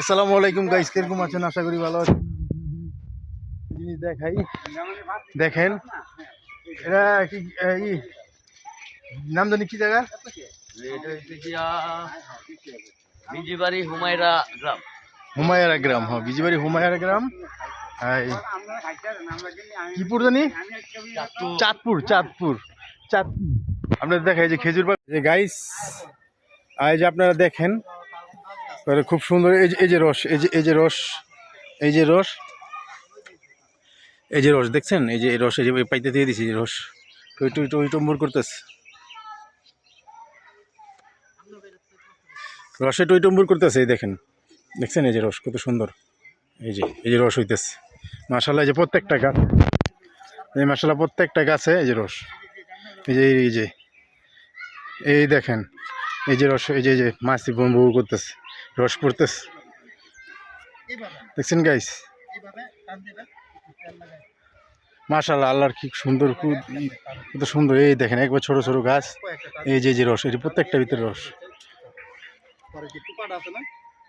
আসসালামু আলাইকুম গাইস কীরকম আছেন? আশা করি ভালো আছেন। জিনিস দেখাই। দেখেন। এটা কি এই নাম জানি কি জায়গা? বিজিবাড়ি হুমায়রা গ্রাম। হুমায়ারা গ্রাম হ্যাঁ বিজিবাড়ি হুমায়ারা গ্রাম। কিপুর জানি? চাঁদপুর চাঁদপুর চাঁদপুর। আপনাদের দেখাই যে খেজুর যে গাইস আজ যে আপনারা দেখেন তাহলে খুব সুন্দর এই যে এই যে রস এই যে এই যে রস এই যে রস এই যে রস দেখছেন এই যে রস এই যে পাইতে দিয়ে দিছি রস টই টই টই করতেছে রসে টই করতেছে এই দেখেন দেখছেন এই যে রস কত সুন্দর এই যে এই যে রস হইতেছে মাসাল্লাহ এই যে প্রত্যেকটা গাছ এই মাসাল্লাহ প্রত্যেকটা গাছে এই যে রস এই যে এই যে এই দেখেন এই যে রস এই যে এই যে মাছি বম্বু করতেছে রস পড়তেছে। দেখছেন গাইস মাশাল্লাহ আল্লাহর কি সুন্দর খুব কত সুন্দর। এই দেখেন একবার ছোট ছোট গাছ এই যে যে রস এই যে প্রত্যেকটা ভিতরে রস।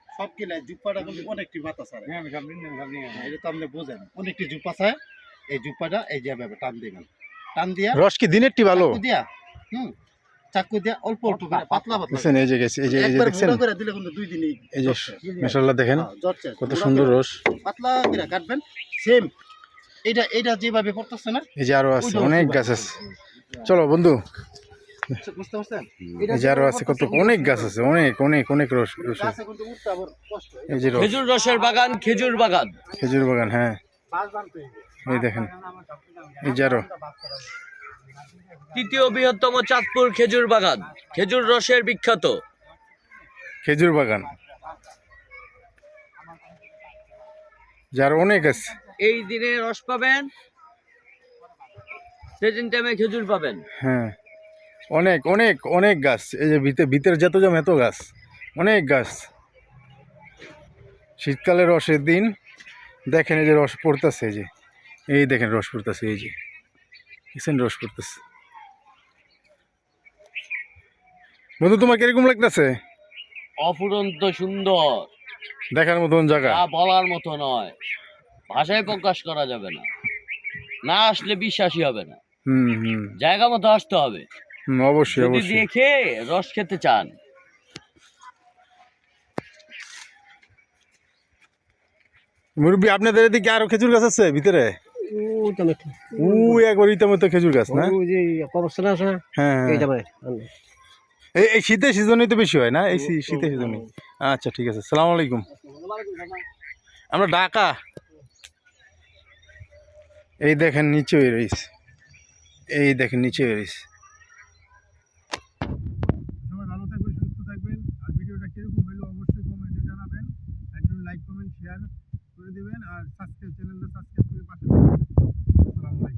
সব কিন্তু অনেকটি বাতা সারে এটা তো আপনি বোঝেন অনেকটি চায় এই জুপ্পাটা এই যে টান দিবেন। টান দিয়া রস কি দিনেরটি ভালো? দিয়া। হুম। চাকু দিয়া অল্প অল্প করে পাতলা পাতলা এই যে গেছে এই যে এই যে একবার দেখছেন? করে দিলে কিন্তু দুই দিনই এই যে মাশাল্লাহ দেখেন হ্যাঁ, কত সুন্দর রস। পাতলা করে কাটবেন সেম এটা এটা যেভাবে পড়তেছে না এই যে আরও আছে অনেক গাছ আছে। চলো বন্ধু বুঝতে পারছেন? এই যে আরও আছে কত অনেক গাছ আছে অনেক অনেক অনেক রস রস আছে। গাছে কিন্তু উঠতে আবার কষ্ট। এই যে খেজুর রসের বাগান খেজুর বাগান। খেজুর বাগান হ্যাঁ। এই দেখেন এই যে আরও। তৃতীয় বৃহত্তম চাঁদপুর খেজুর বাগান খেজুর রসের বিখ্যাত। খেজুর বাগান। যার অনেক আছে। এই দিনে রস পাবেন সেদিন টাইমে খেজুর পাবেন। হ্যাঁ। অনেক অনেক অনেক গাছ। এই যে ভিতরে ভিতরে যত জম এত গাছ। অনেক গাছ। শীতকালে রসের দিন দেখেন এই যে রস পড়তেছে এই যে। এই দেখেন রস পড়তেছে এই যে। দেখছেন রস পড়তেছে। বন্ধু তোমার কীরকম লাগতেছে? অফুরন্ত সুন্দর। দেখার মতন জায়গা। বলার মতো নয়। ভাষায় প্রকাশ করা যাবে না। না আসলে বিশ্বাসই হবে না। হুম হুম। জায়গা মতো আসতে হবে। হুম, অবশ্যই যদি অবশ্যই। দেখে রস খেতে চান। মুরব্বী আপনাদের এদিকে আরও খেজুর গাছ আছে ভিতরে? একবার ইতামতো খেজুর গাছ না? আছে হ্যাঁ হ্যাঁ। এই এই শীতের সিজনেই তো বেশি হয় না? এই শীতের সিজনে আচ্ছা ঠিক আছে। সালাম আলাইকুম। আমরা ঢাকা। এই দেখেন নিচে রয়েছে এই দেখেন নিচে রয়েছে সবাই ভালো থাকবেন সুস্থ থাকবেন। আর ভিডিওটা কীরকম হলো অবশ্যই কমেন্টে জানাবেন। একজন লাইক কমেন্ট শেয়ার করে দেবেন আর সাবস্ক্রাইব চ্যানেলটা সাবস্ক্রাইব করে পাশে থাকবেন।